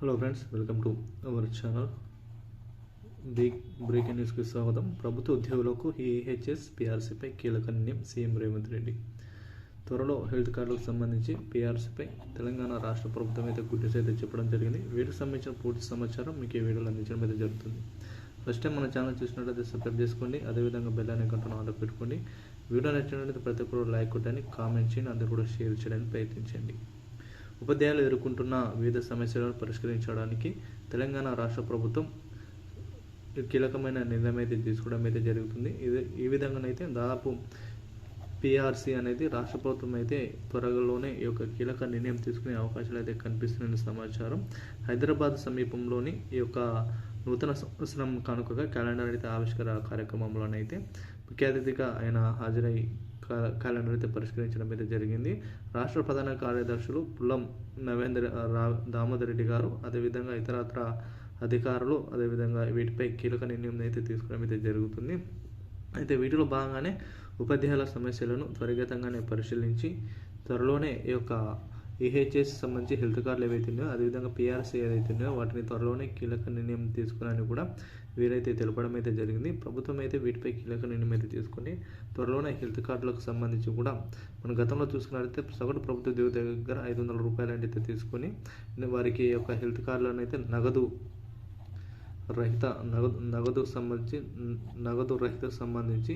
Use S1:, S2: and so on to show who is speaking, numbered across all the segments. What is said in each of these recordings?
S1: Hello friends welcome to our channel break breaking న్యూస్కి స్వాగతం. ప్రభుత్వ ఉద్యోగులకు ఈహెచ్ఎస్ పిఆర్సీపై కీలక నిర్ణయం సీఎం రేవంత్ రెడ్డి. త్వరలో హెల్త్ కార్డులకు సంబంధించి పిఆర్సీపై తెలంగాణ రాష్ట్ర ప్రభుత్వం అయితే గుడ్డెస్ అయితే చెప్పడం జరిగింది. వీటికి సంబంధించిన పూర్తి సమాచారం మీకు ఈ వీడియోలో అందించడం అయితే జరుగుతుంది. ఫస్ట్ టైం మన ఛానల్ చూసినట్లయితే సబ్స్క్రైబ్ చేసుకోండి. అదేవిధంగా బెల్ అనే గంటను ఆర్డర్ పెట్టుకోండి. వీడియో నచ్చినట్లయితే ప్రతి ఒక్కరు లైక్ కొట్టండి కామెంట్ చేయండి అందరూ కూడా షేర్ చేయడానికి ప్రయత్నించండి. ఉపాధ్యాయులు ఎదుర్కొంటున్న వివిధ సమస్యలను పరిష్కరించడానికి తెలంగాణ రాష్ట్ర ప్రభుత్వం కీలకమైన నిర్ణయం అయితే తీసుకోవడం అయితే జరుగుతుంది. ఇది ఈ విధంగానైతే దాదాపు పిఆర్సీ అనేది రాష్ట్ర ప్రభుత్వం అయితే త్వరలోనే ఈ యొక్క కీలక నిర్ణయం తీసుకునే అవకాశాలు అయితే కనిపిస్తున్న సమాచారం. హైదరాబాద్ సమీపంలోని ఈ యొక్క నూతన సంవత్సరం కానుకగా క్యాలెండర్ అయితే ఆవిష్కర కార్యక్రమంలోనైతే ముఖ్య అతిథిగా ఆయన హాజరై క్యాలెండర్ అయితే పరిష్కరించడం అయితే జరిగింది. రాష్ట్ర ప్రధాన కార్యదర్శులు పుల్లం నవేంద్ర రా దామోదర్ రెడ్డి గారు అదేవిధంగా ఇతరత్ర అధికారులు అదేవిధంగా వీటిపై కీలక నిర్ణయం అయితే తీసుకోవడం అయితే జరుగుతుంది. అయితే వీటిలో భాగంగానే ఉపాధ్యాయుల సమస్యలను త్వరితగతంగానే పరిశీలించి త్వరలోనే ఈ యొక్క ఈహెచ్ఎస్ సంబంధించి హెల్త్ కార్డులు ఏవైతే ఉన్నాయో అదేవిధంగా పీఆర్సీ ఏదైతే ఉన్నాయో వాటిని త్వరలోనే కీలక నిర్ణయం తీసుకున్నారని కూడా వీరైతే తెలపడం అయితే జరిగింది. ప్రభుత్వం అయితే వీటిపై కీలక నిర్ణయం అయితే తీసుకుని త్వరలోనే హెల్త్ కార్డులకు సంబంధించి కూడా మన గతంలో చూసుకున్నట్లయితే సగటు ప్రభుత్వ ఉద్యోగ దగ్గర ఐదు వందల రూపాయలు అయితే తీసుకొని వారికి యొక్క హెల్త్ కార్డులను అయితే నగదు రహిత నగదు నగదు సంబంధించి నగదు రహిత సంబంధించి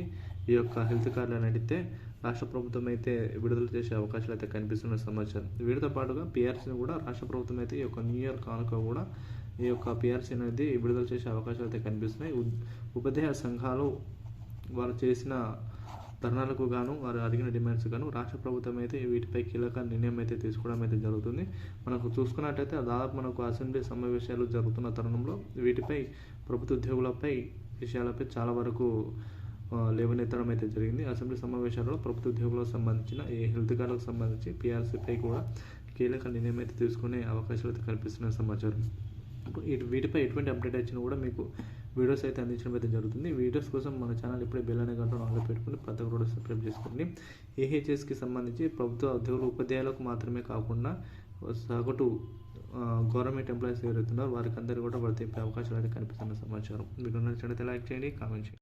S1: ఈ యొక్క హెల్త్ కార్డులను అడిగితే రాష్ట్ర ప్రభుత్వం అయితే విడుదల చేసే అవకాశాలు అయితే కనిపిస్తున్న సమాచారం. వీటితో పాటుగా పిఆర్సీని కూడా రాష్ట్ర ప్రభుత్వం అయితే ఈ యొక్క న్యూ ఇయర్ కానుక కూడా ఈ యొక్క పిఆర్సీ అనేది విడుదల చేసే అవకాశాలు అయితే కనిపిస్తున్నాయి ఉపాధ్యాయ సంఘాలు వారు చేసిన ధర్నాలకు గాను వారు అడిగిన డిమాండ్స్ గాను రాష్ట్ర ప్రభుత్వం అయితే వీటిపై కీలక నిర్ణయం అయితే తీసుకోవడం అయితే జరుగుతుంది. మనకు చూసుకున్నట్టయితే దాదాపు మనకు అసెంబ్లీ సమావేశాలు జరుగుతున్న తరుణంలో వీటిపై ప్రభుత్వ ఉద్యోగులపై విషయాలపై చాలా వరకు లేవనెత్తడం అయితే జరిగింది. అసెంబ్లీ సమావేశాల్లో ప్రభుత్వ ఉద్యోగులకు సంబంధించిన ఈ హెల్త్ కార్డులకు సంబంధించి పీఆర్సీపై కూడా కీలక నిర్ణయం అయితే తీసుకునే అవకాశాలు అయితే కల్పిస్తున్న సమాచారం. వీటిపై ఎటువంటి అప్డేట్ వచ్చినా కూడా మీకు వీడియోస్ అయితే అందించడం అయితే జరుగుతుంది. వీడియోస్ కోసం మన ఛానల్ ఇప్పుడే బెల్ అనే గంట ఆన్లో పెట్టుకుని ప్రతి కూడా సబ్స్క్రైబ్ చేసుకోండి. ఏహెచ్ఎస్కి సంబంధించి ప్రభుత్వ ఉద్యోగులు ఉపాధ్యాయులకు మాత్రమే కాకుండా సగటు గవర్నమెంట్ ఎంప్లాయీస్ ఎవరైతున్నారో వారికి అందరూ కూడా వర్తింపే అవకాశాలు అయితే కనిపిస్తున్న సమాచారం. మీరు నచ్చినట్లయితే లైక్ చేయండి కామెంట్ చేయండి.